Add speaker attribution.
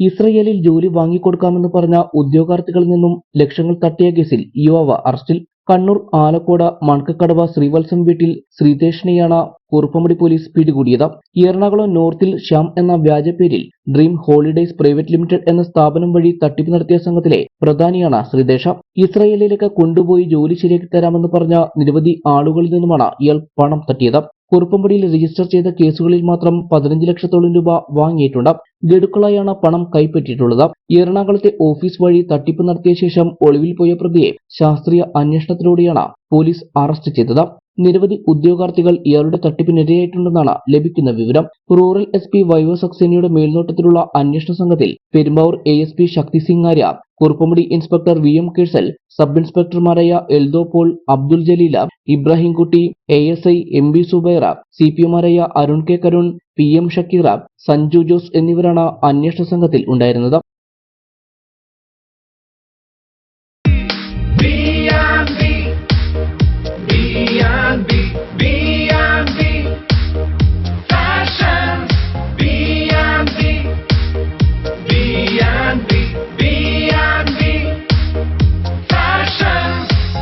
Speaker 1: ഇസ്രയേലിൽ ജോലി വാങ്ങിക്കൊടുക്കാമെന്ന് പറഞ്ഞ ഉദ്യോഗാർത്ഥികളിൽ നിന്നും ലക്ഷങ്ങൾ തട്ടിയ കേസിൽ യുവാവ് അറസ്റ്റിൽ. കണ്ണൂർ ആലക്കോട് മണക്കക്കടവ ശ്രീവത്സം വീട്ടിൽ ശ്രീതേഷിനെയാണ് കുറുപ്പമുടി പോലീസ് പിടികൂടിയത്. എറണാകുളം നോർത്തിൽ ശ്യാം എന്ന വ്യാജപ്പേരിൽ ഡ്രീം ഹോളിഡേയ്സ് പ്രൈവറ്റ് ലിമിറ്റഡ് എന്ന സ്ഥാപനം വഴി തട്ടിപ്പ് നടത്തിയ സംഘത്തിലെ പ്രധാനിയാണ് ശ്രീദേശ ഇസ്രയേലിലേക്ക് കൊണ്ടുപോയി ജോലി ശരിയാക്കി തരാമെന്ന് പറഞ്ഞ നിരവധി ആളുകളിൽ നിന്നുമാണ് ഇയാൾ പണം തട്ടിയത്. കുറുപ്പമ്പടിയിൽ രജിസ്റ്റർ ചെയ്ത കേസുകളിൽ മാത്രം പതിനഞ്ച് ലക്ഷത്തോളം രൂപ വാങ്ങിയിട്ടുണ്ട്. ഗഡുക്കളായാണ് പണം കൈപ്പറ്റിയിട്ടുള്ളത്. എറണാകുളത്തെ ഓഫീസ് വഴി തട്ടിപ്പ് നടത്തിയ ശേഷം ഒളിവിൽ പോയ പ്രതിയെ ശാസ്ത്രീയ അന്വേഷണത്തിലൂടെയാണ് പോലീസ് അറസ്റ്റ് ചെയ്തത്. നിരവധി ഉദ്യോഗാർത്ഥികൾ ഇയാളുടെ തട്ടിപ്പിനിരയായിട്ടുണ്ടെന്നാണ് ലഭിക്കുന്ന വിവരം. റൂറൽ എസ് പി വൈവ സക്സേനയുടെ മേൽനോട്ടത്തിലുള്ള അന്വേഷണ സംഘത്തിൽ Perumbavoor A S P Shakti Singh Arya Kuruppampady inspector V M കേഴ്സൽ sub ഇൻസ്പെക്ടർമാരായ Eldho Paul Abdul Jaleela Ibrahimkutty A S I M B Zubaira C P ഒമാരായ Arun K Karun P M Shakira Sanju Jose എന്നിവരാണ് അന്വേഷണ സംഘത്തിൽ ഉണ്ടായിരുന്നത്.